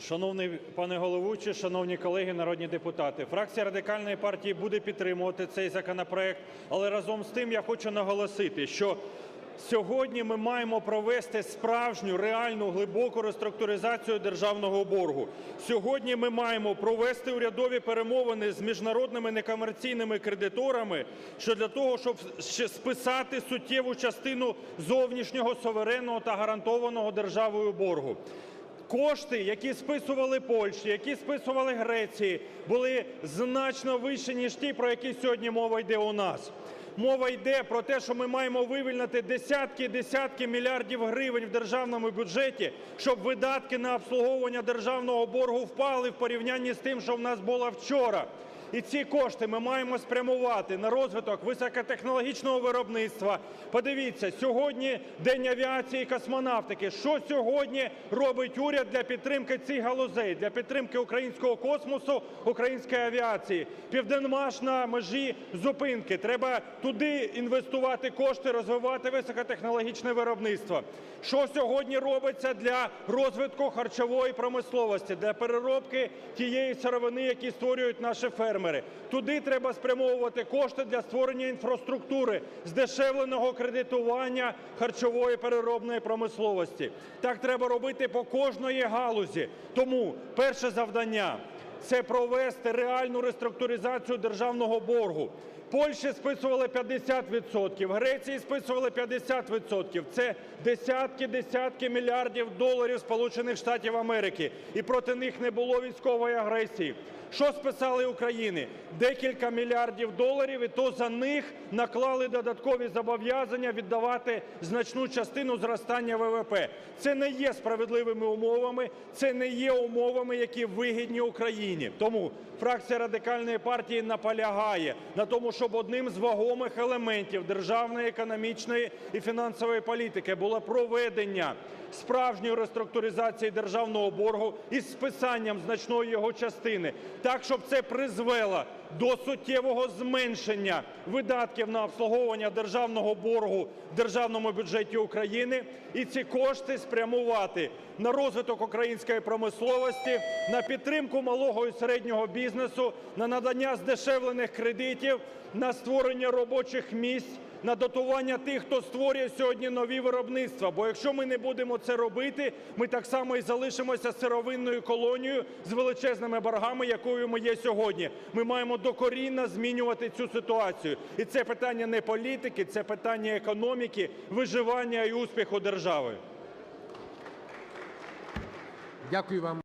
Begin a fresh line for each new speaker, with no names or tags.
Шановний пане головуючий, шановні колеги народні депутати, фракція Радикальної партії буде підтримувати цей законопроект. Але разом з тим я хочу наголосити, що сьогодні ми маємо провести справжню, реальну, глибоку реструктуризацію державного боргу. Сьогодні ми маємо провести урядові перемовини з міжнародними некомерційними кредиторами що для того, щоб списати суттєву частину зовнішнього суверенного та гарантованого державою боргу. Кошти, які списували Польщі, які списували Греції, були значно вищі, ніж ті, про які сьогодні мова йде у нас. Мова йде про те, що ми маємо вивільнити десятки і десятки мільярдів гривень в державному бюджеті, щоб видатки на обслуговування державного боргу впали в порівнянні з тим, що в нас було вчора. І ці кошти ми маємо спрямувати на розвиток високотехнологічного виробництва. Подивіться, сьогодні День авіації і космонавтики. Що сьогодні робить уряд для підтримки цих галузей, для підтримки українського космосу, української авіації? Південмаш на межі зупинки. Треба туди інвестувати кошти, розвивати високотехнологічне виробництво. Що сьогодні робиться для розвитку харчової промисловості, для переробки тієї сировини, які створюють наші фермери? Туди треба спрямовувати кошти для створення інфраструктури, здешевленого кредитування харчової переробної промисловості. Так треба робити по кожної галузі. Тому перше завдання – це провести реальну реструктуризацію державного боргу. Польщі списували 50 відсотків, Греції списували 50 відсотків. Це десятки, десятки мільярдів доларів Сполучених Штатів Америки. І проти них не було військової агресії. Що списали Україні? Декілька мільярдів доларів, і то за них наклали додаткові зобов'язання віддавати значну частину зростання ВВП. Це не є справедливими умовами, це не є умовами, які вигідні Україні. Тому фракція Радикальної партії наполягає на тому, щоб одним з вагомих елементів державної економічної і фінансової політики було проведення справжньої реструктуризації державного боргу із списанням значної його частини, так, щоб це призвело до суттєвого зменшення видатків на обслуговування державного боргу в державному бюджеті України. І ці кошти спрямувати на розвиток української промисловості, на підтримку малого і середнього бізнесу, на надання здешевлених кредитів, на створення робочих місць, на дотування тих, хто створює сьогодні нові виробництва. Бо якщо ми не будемо це робити, ми так само і залишимося сировинною колонією з величезними боргами, якою ми є сьогодні. Ми маємо докорінно змінювати цю ситуацію. І це питання не політики, це питання економіки, виживання і успіху держави.
Дякую вам.